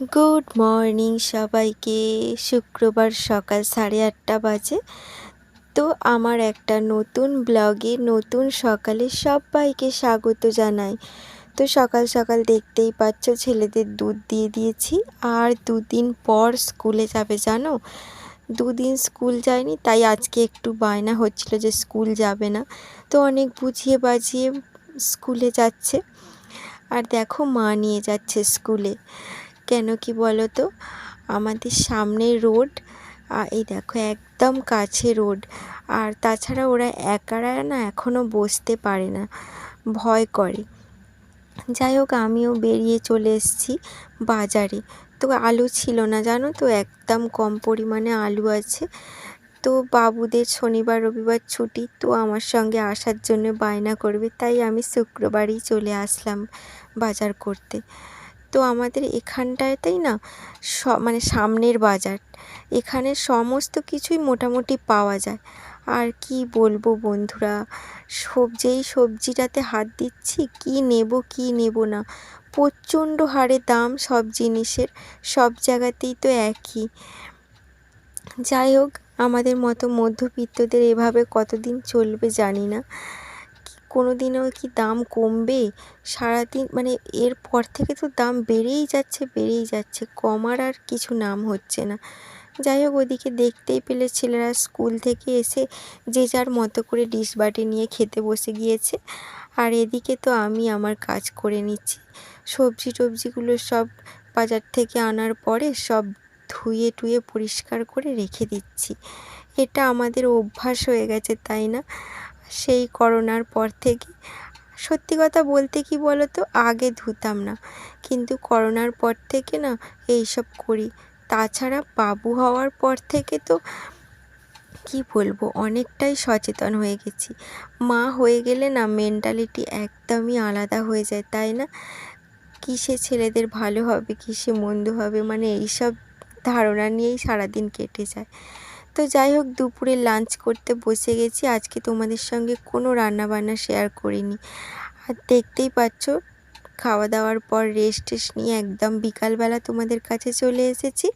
Good morning সবাইকে। শুক্রবার সকাল সাড়ে আটটা বাজে। তো আমার একটা নতুন ব্লগে নতুন সকালে সবাইকে স্বাগত জানাই। তো সকাল সকাল দেখতেই পাচ্ছ ছেলেদের দুধ দিয়ে দিয়েছি। আর দুদিন পর স্কুলে যাবে, জানো? দুদিন স্কুল যায়নি, তাই আজকে একটু বায়না হচ্ছিল যে স্কুল যাবে না। তো অনেক বুঝিয়ে বাজিয়ে স্কুলে যাচ্ছে। আর দেখো মা নিয়ে যাচ্ছে স্কুলে। কেন কি বলো তো আমাদের সামনে রোড এই দেখো একদম কাছে রোড। আর তাছাড়া ওরা একারা না এখনও বসতে পারে না, ভয় করে। যাই হোক, আমিও বেরিয়ে চলে এসেছি বাজারে। তো আলু ছিল না, জানো তো? একদম কম পরিমাণে আলু আছে। তো বাবুদের শনিবার, রবিবার ছুটি, তো আমার সঙ্গে আসার জন্য বায়না করবে। তাই আমি শুক্রবারই চলে আসলাম বাজার করতে। তো আমাদের এখানটাতেই না? স মানে সামনের বাজার। এখানে সমস্ত কিছুই মোটামুটি পাওয়া যায়। আর কি বলব বন্ধুরা? সব, যেই সবজিটাতে হাত দিচ্ছি, কি নেব কি নেব না? প্রচণ্ড হারে দাম সব জিনিসের। সব জায়গাতেই তো একই। যাই হোক, আমাদের মতো মধ্যবিত্তদের এভাবে কতদিন চলবে জানি না। কোনো দিনও কি দাম কমবে? সারাদিন মানে এরপর থেকে তো দাম বেড়েই যাচ্ছে বেড়েই যাচ্ছে। কমার আর কিছু নাম হচ্ছে না। যাই হোক, ওদিকে দেখতেই পেলে ছেলেরা স্কুল থেকে এসে যে যার মতো করে ডিশ বাটি নিয়ে খেতে বসে গিয়েছে। আর এদিকে তো আমি আমার কাজ করে নিচ্ছি। সবজি টবজিগুলো সব বাজার থেকে আনার পরে সব ধুয়ে টুয়ে পরিষ্কার করে রেখে দিচ্ছি। এটা আমাদের অভ্যাস হয়ে গেছে, তাই না? সেই করোনার পর থেকে। সত্যি কথা বলতে কি বলো তো আগে ধুতাম না। কিন্তু করোনার পর থেকে না এইসব করি। তাছাড়া বাবু হওয়ার পর থেকে তো কি বলব, অনেকটাই সচেতন হয়ে গেছি। মা হয়ে গেলে না মেন্টালিটি একদমই আলাদা হয়ে যায়, তাই না? কিসে ছেলেদের ভালো হবে, কিসে মন্দ হবে মানে এইসব ধারণা নিয়েই সারাদিন কেটে যায়। তো যাই হোক, দুপুরে লাঞ্চ করতে বসে গেছি। আজকে তোমাদের সঙ্গে কোনো রান্নাবান্না শেয়ার করিনি। আর দেখতেই পাচ্ছ খাওয়া দাওয়ার পর রেস্ট টেস্ট নিয়ে একদম বিকালবেলা তোমাদের কাছে চলে এসেছি।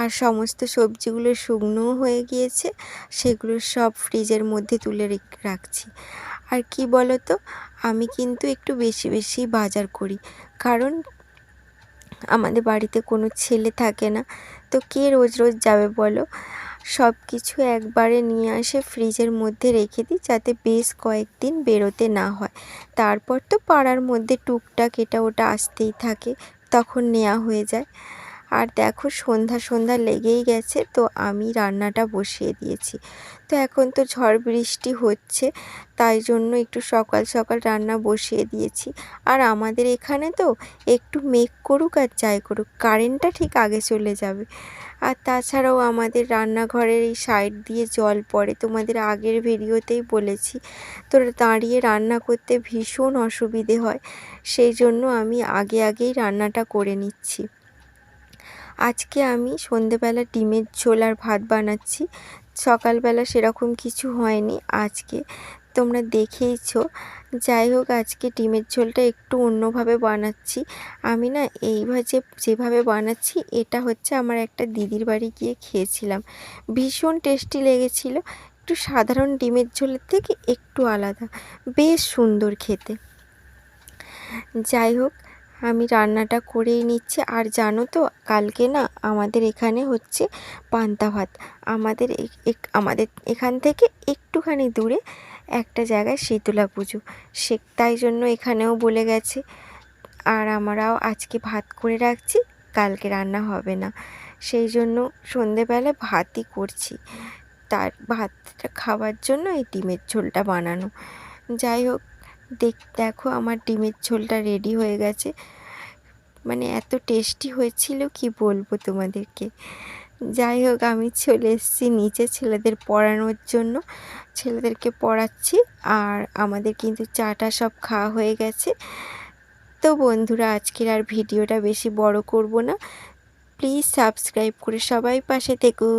আর সমস্ত সবজিগুলো শুকনোও হয়ে গিয়েছে, সেগুলো সব ফ্রিজের মধ্যে তুলে রাখছি। আর কি বলো তো আমি কিন্তু একটু বেশি বেশি বাজার করি। কারণ আমাদের বাড়িতে কোনো ছেলে থাকে না, তো কে রোজ রোজ যাবে বলো? সব কিছু একবারে নিয়ে আসে ফ্রিজের মধ্যে রেখে দিই যাতে বেশ কয়েকদিন বেরোতে না হয়। তারপর তো পাড়ার মধ্যে টুকটাক এটা ওটা আসতেই থাকে, তখন নেওয়া হয়ে যায়। আর দেখো সন্ধ্যা সন্ধ্যা লেগেই গেছে, তো আমি রান্নাটা বসিয়ে দিয়েছি। তো এখন তো ঝড় বৃষ্টি হচ্ছে, তাই জন্য একটু সকাল সকাল রান্না বসিয়ে দিয়েছি। আর আমাদের এখানে তো একটু মেঘ করুক আর যাই করুক কারেন্টটা ঠিক আগে চলে যাবে। আর তাছাড়াও আমাদের রান্নাঘরের এই সাইড দিয়ে জল পড়ে। তোমাদের আগের ভিডিওতেই বলেছি তো দাঁড়িয়ে রান্না করতে ভীষণ অসুবিধে হয়। সেই জন্য আমি আগে আগেই রান্নাটা করে নিচ্ছি। আজকে আমি সন্ধেবেলা ডিমের ঝোল আর ভাত বানাচ্ছি। সকালবেলা সেরকম কিছু হয়নি। আজকে তোমরা দেখেইছো। যাই হোক, আজকে ডিমের ঝোলটা একটু অন্যভাবে বানাচ্ছি। আমি না এইভাবে যেভাবে বানাচ্ছি, এটা হচ্ছে আমার একটা দিদির বাড়ি গিয়ে খেয়েছিলাম। ভীষণ টেস্টি লেগেছিলো। একটু সাধারণ ডিমের ঝোলের থেকে একটু আলাদা। বেশ সুন্দর খেতে। যাই হোক, আমি রান্নাটা করেই নিচ্ছি। আর জানো তো, কালকে না আমাদের এখানে হচ্ছে পান্তা ভাত। আমাদের আমাদের এখান থেকে একটুখানি দূরে একটা জায়গায় শীতলা পুজো। সে তাই জন্য এখানেও বলে গেছে, আর আমরাও আজকে ভাত করে রাখছি, কালকে রান্না হবে না। সেই জন্য সন্ধেবেলা ভাতই করছি। তার ভাতটা খাওয়ার জন্য এই ডিমের ঝোলটা বানানো। যাই হোক, দেখ, দেখো আমার ডিমের ঝোলটা রেডি হয়ে গেছে। মানে এত টেস্টি হয়েছিল, কি বলব তোমাদেরকে? যাই হোক, আমি চলে এসেছি নিচে ছেলেদের পড়ানোর জন্য। ছেলেদেরকে পড়াচ্ছি আর আমাদের কিন্তু চাটা সব খাওয়া হয়ে গেছে। তো বন্ধুরা, আজকের আর ভিডিওটা বেশি বড় করব না। প্লিজ সাবস্ক্রাইব করে সবাই পাশে থেকো।